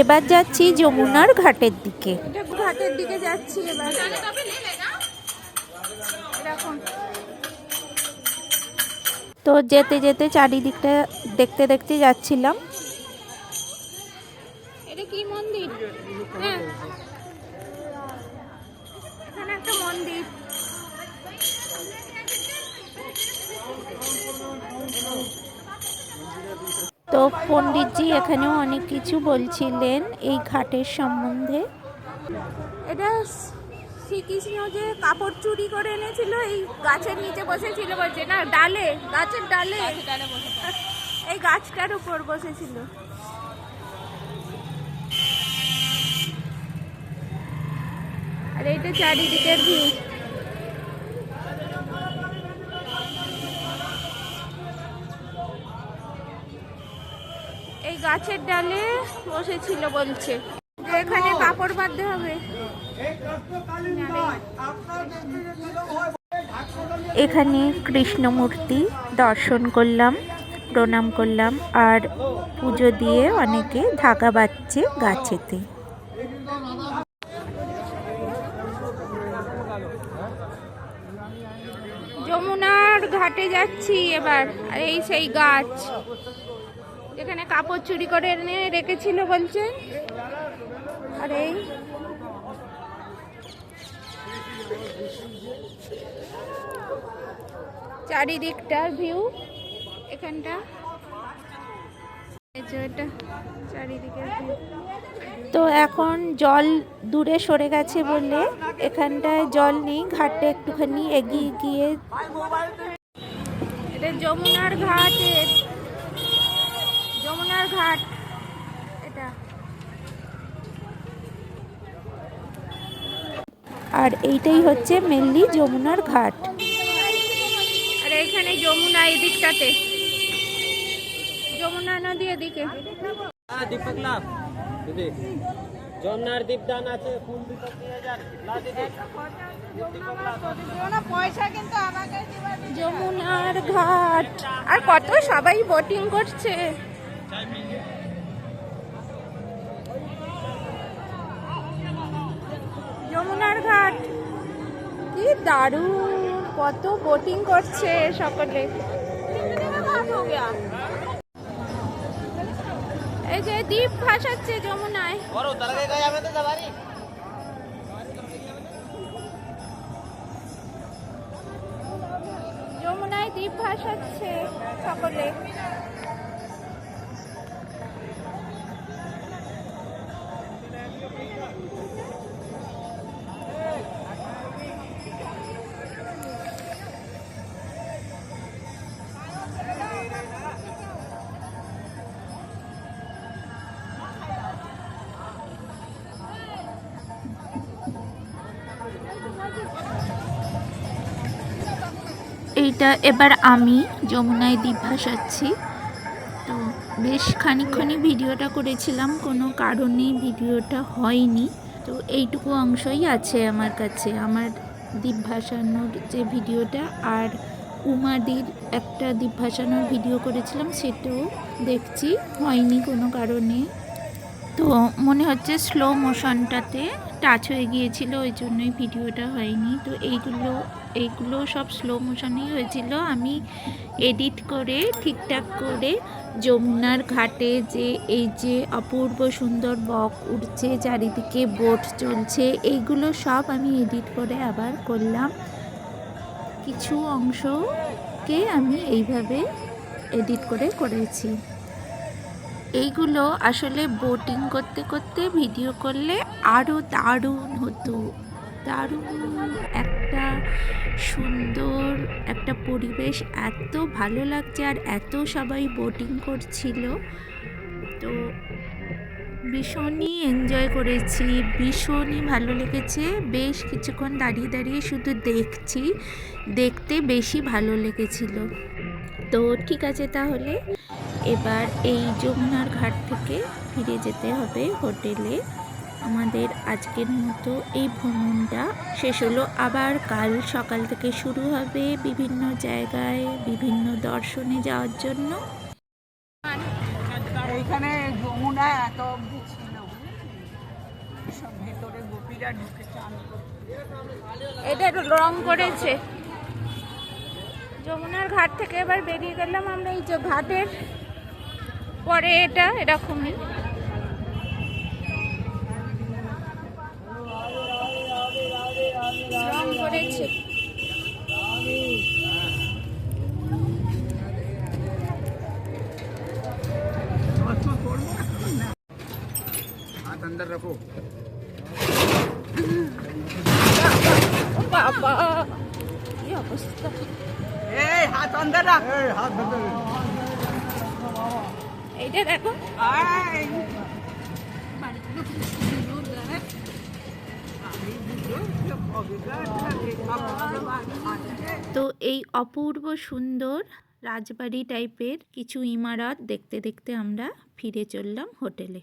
এবার যাচ্ছি যমুনার ঘাটের দিকে। ঘাটের দিকে যাচ্ছি এবার। এরকম। তো যেতে যেতে চারিদিকটা দেখতে দেখতে যাচ্ছিলাম। এটা কি মন্দির? হ্যাঁ। এখানে একটা মন্দির। তো পণ্ডিতজি এখানেও অনেক কিছু বলছিলেন এই ঘাটের সম্বন্ধে। এটা শ্রীকৃষ্ণ যে কাপড় চুরি করে এনেছিল এই গাছের নিচে বসেছিল বলছে না ডালে গাছের ডালে। এই গাছটার উপর বসেছিল। আর এইটা চারিদিকের ভিউ। এই গাছের ডালে বসেছিল বলছে। এখানে কাপড় বাঁধতে হবে। এখানে কৃষ্ণ মূর্তি দর্শন করলাম প্রণাম করলাম আর পুজো দিয়ে অনেকে ধাগা বাচ্ছে গাছেতে। যমুনার ঘাটে যাচ্ছি এবার এই সেই গাছ। যেখানে কাপড় চুরি করে এনে রেখেছিল বলছে। আর এই। চারিদিকটার ভিউ এখানটা। তো এখন জল দূরে সরে গেছে বলে এখানটায় জল নেই ঘাটটা একটুখানি এগিয়ে গিয়ে এটা যমুনার ঘাটের যমুনার ঘাট। এটা। আর এইটাই হচ্ছে মেনলি যমুনার ঘাট। আর এখানে যমুনা এই দিকটাতে। যমুনা নদী এদিকে। হ্যাঁ দীপক লাভ। দিদি জন্নার দীপদান আছে ফুল দীপক দুই হাজার না দিদি। দীপক লাভ যমুনার ঘাট। আর কত সবাই বোটিং করছে। যমুনার ঘাট। কি দারুণ কত বোটিং করছে সকলে। এই যে দ্বীপ ভাসাচ্ছে যমুনায়। যমুনায় দ্বীপ ভাসাচ্ছে সকলে। এইটা এবার আমি যমুনায় দ্বীপ ভাসাচ্ছি তো বেশ খানিকক্ষণই ভিডিওটা করেছিলাম, কোনো কারণে ভিডিওটা হয়নি। তো এইটুকু অংশই আছে আমার কাছে। আমার দ্বীপ ভাসানোর যে ভিডিওটা আর উমাদির একটা দ্বীপ ভাসানোর ভিডিও করেছিলাম, সেটাও দেখছি, হয়নি কোনো কারণে। তো মনে হচ্ছে স্লো মোশনটাতে টাচ হয়ে গিয়েছিল, ওই জন্যই ভিডিওটা হয়নি। তো এইগুলো এইগুলো সব স্লো মোশনেই হয়েছিল। আমি এডিট করে, ঠিকঠাক করে যমুনার ঘাটে যে এই যে অপূর্ব সুন্দর বক উঠছে চারিদিকে বোট চলছে, এইগুলো সব আমি এডিট করে আবার করলাম। কিছু অংশকে আমি এইভাবে এডিট করে করেছি। এইগুলো আসলে বোটিং করতে করতে ভিডিও করলে আরও দারুণ হতো। দারুণ একটা সুন্দর একটা পরিবেশ। এত ভালো লাগছে আর এত সবাই বোটিং করছিল। তো ভীষণই এনজয় করেছি, ভীষণই ভালো লেগেছে। বেশ কিছুক্ষণ দাঁড়িয়ে দাঁড়িয়ে শুধু দেখছি, দেখতে বেশি ভালো লেগেছিল। তো ঠিক আছে তাহলে, এবার এই যমুনার ঘাট থেকে ফিরে যেতে হবে হোটেলে। আমাদের আজকের মতো এই ভ্রমণটা শেষ হলো। আবার কাল সকাল থেকে শুরু হবে বিভিন্ন জায়গায় বিভিন্ন দর্শনে যাওয়ার জন্য। এইখানে যমুনা এত অবধি ছিল। এটা রং করেছে। যমুনার ঘাট থেকে এবার বেরিয়ে গেলাম আমরা। এই যে ঘাটের পরে এটা এরকমই রং করেছে हाथ अंदर रखो ও বাবা কি অবস্থা हाथ अंदर रख हाथ अंदर এইটা দেখো তো এই অপূর্ব সুন্দর রাজবাড়ি টাইপের কিছু ইমারত দেখতে দেখতে আমরা ফিরে চললাম হোটেলে